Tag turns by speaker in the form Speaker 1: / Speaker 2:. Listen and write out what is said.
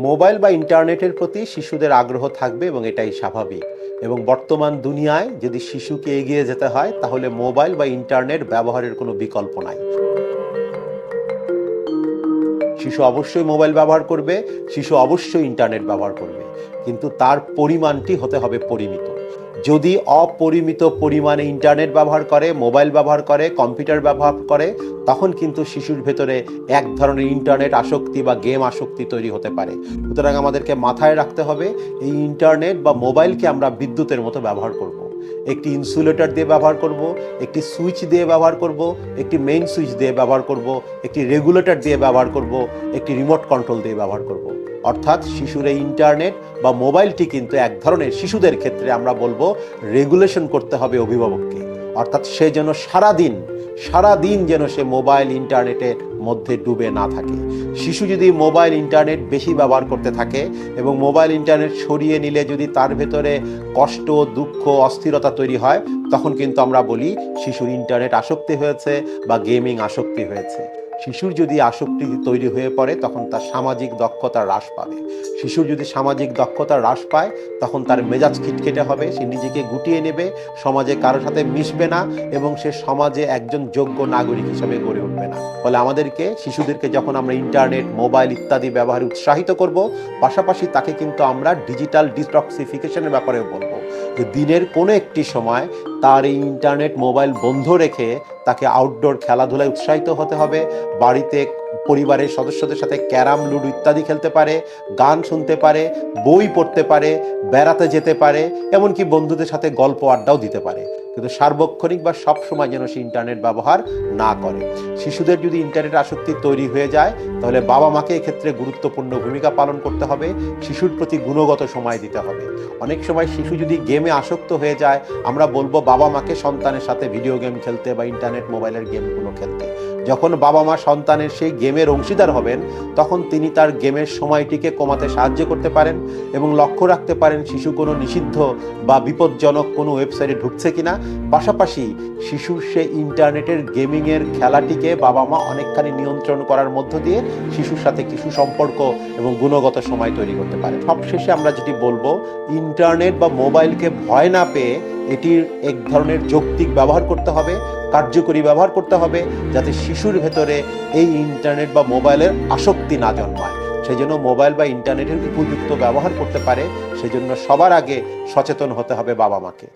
Speaker 1: Mobile বা ইন্টারনেটের প্রতি শিশুদের আগ্রহ থাকবে এবং এটাই স্বাভাবিক। এবং বর্তমান দুনিয়ায় যদি শিশুকে এগিয়ে যেতে হয়, তাহলে মোবাইল বা ইন্টারনেট ব্যবহারের কোনো বিকল্প নাই। শিশু অবশ্যই মোবাইল ব্যবহার করবে, শিশু অবশ্যই ইন্টারনেট ব্যবহার করবে। কিন্তু তার পরিমাণটি হতে হবে পরিমিত। যদি অপরিমিত পরিমাণে ইন্টারনেট ব্যবহার করে মোবাইল ব্যবহার করে কম্পিউটার ব্যবহার করে, তখন কিন্তু শিশুর ভেতরে এক ধরনের ইন্টারনেট আসক্তি বা গেম আসক্তি তৈরি হতে পারে সুতরাং আমাদেরকে মাথায় রাখতে হবে, এই ইন্টারনেট বা মোবাইলকে আমরা বিদ্যুতের মতো ব্যবহার করব। একটি ইনসুলেটর দিয়ে ব্যবহার করব, একটি সুইচ দিয়ে ব্যবহার করব, একটি মেইন সুইচ দিয়ে ব্যবহার করব, একটি রেগুলেটর দিয়ে ব্যবহার করব, একটি রিমোট কন্ট্রোল দিয়ে ব্যবহার করব। অর্থাৎ শিশুর এই ইন্টারনেট বা মোবাইলটি কিন্তু এক ধরনের শিশুদের ক্ষেত্রে আমরা বলব রেগুলেশন করতে হবে অভিভাবককে। অর্থাৎ সে যেন সারাদিন সারাদিন যেন সে মোবাইল ইন্টারনেটের মধ্যে ডুবে না থাকে। শিশু যদি মোবাইল, ইন্টারনেট বেশি ব্যবহার করতে থাকে এবং মোবাইল, ইন্টারনেট সরিয়ে নিলে যদি তার ভেতরে কষ্ট, দুঃখ, অস্থিরতা তৈরি হয়, তখন কিন্তু আমরা বলি শিশুর ইন্টারনেট আসক্তি হয়েছে বা গেমিং আসক্তি হয়েছে। শিশুর যদি আসক্তি তৈরি হয়ে পড়ে, তখন তার সামাজিক দক্ষতা হ্রাস পাবে। শিশুর যদি সামাজিক দক্ষতা হ্রাস পায়, তখন তার মেজাজ খিটখিটে হবে, সে নিজেকে গুটিয়ে নেবে, সমাজে কারোর সাথে মিশবে না এবং সে সমাজে একজন যোগ্য নাগরিক হিসেবে গড়ে উঠবে না। ফলে আমাদেরকে, শিশুদেরকে যখন আমরা ইন্টারনেট, মোবাইল ইত্যাদি ব্যবহারে উৎসাহিত করব, পাশাপাশি তাকে কিন্তু আমরা ডিজিটাল ডিটক্সিফিকেশনের ব্যাপারেও বলব। যে দিনের কোনো একটি সময় তার এই ইন্টারনেট মোবাইল বন্ধ রেখে তাকে আউটডোর খেলাধুলায় উৎসাহিত হতে হবে। বাড়িতে পরিবারের সদস্যদের সাথে ক্যারাম, লুডু ইত্যাদি খেলতে পারে, গান শুনতে পারে, বই পড়তে পারে, বেড়াতে যেতে পারে, এমনকি বন্ধুদের সাথে গল্প আড্ডাও দিতে পারে। কিন্তু সার্বক্ষণিক বা সব সময় যেন সে ইন্টারনেট ব্যবহার না করে। শিশুদের যদি ইন্টারনেট আসক্তি তৈরি হয়ে যায়, তাহলে বাবা মাকে এক্ষেত্রে গুরুত্বপূর্ণ ভূমিকা পালন করতে হবে, শিশুর প্রতি গুণগত সময় দিতে হবে। অনেক সময় শিশু যদি গেমে আসক্ত হয়ে যায়, আমরা বলব বাবা মাকে সন্তানের সাথে ভিডিও গেম খেলতে বা ইন্টারনেট মোবাইলের গেমগুলো খেলতে। যখন বাবা মা সন্তানের সেই গেমের অংশীদার হবেন, তখন তিনি তার গেমের সময়টিকে কমাতে সাহায্য করতে পারেন এবং লক্ষ্য রাখতে পারেন শিশু কোনো নিষিদ্ধ বা বিপজ্জনক কোনো ওয়েবসাইটে ঢুকছে কিনা। পাশাপাশি শিশুর সেই ইন্টারনেটের গেমিংয়ের খেলাটিকে বাবা মা অনেকখানি নিয়ন্ত্রণ করার মধ্য দিয়ে শিশুর সাথে কিছু সম্পর্ক এবং গুণগত সময় তৈরি করতে পারে। সবশেষে আমরা যেটি বলব, ইন্টারনেট বা মোবাইলকে ভয় না পেয়ে এটির এক ধরনের যৌক্তিক ব্যবহার করতে হবে, কার্যকরী ব্যবহার করতে হবে, যাতে শিশুর ভেতরে এই ইন্টারনেট বা মোবাইলের আসক্তি না জন্মায়। সেই জন্য মোবাইল বা ইন্টারনেটের উপযুক্ত ব্যবহার করতে পারে, সেজন্য সবার আগে সচেতন হতে হবে বাবা মাকে।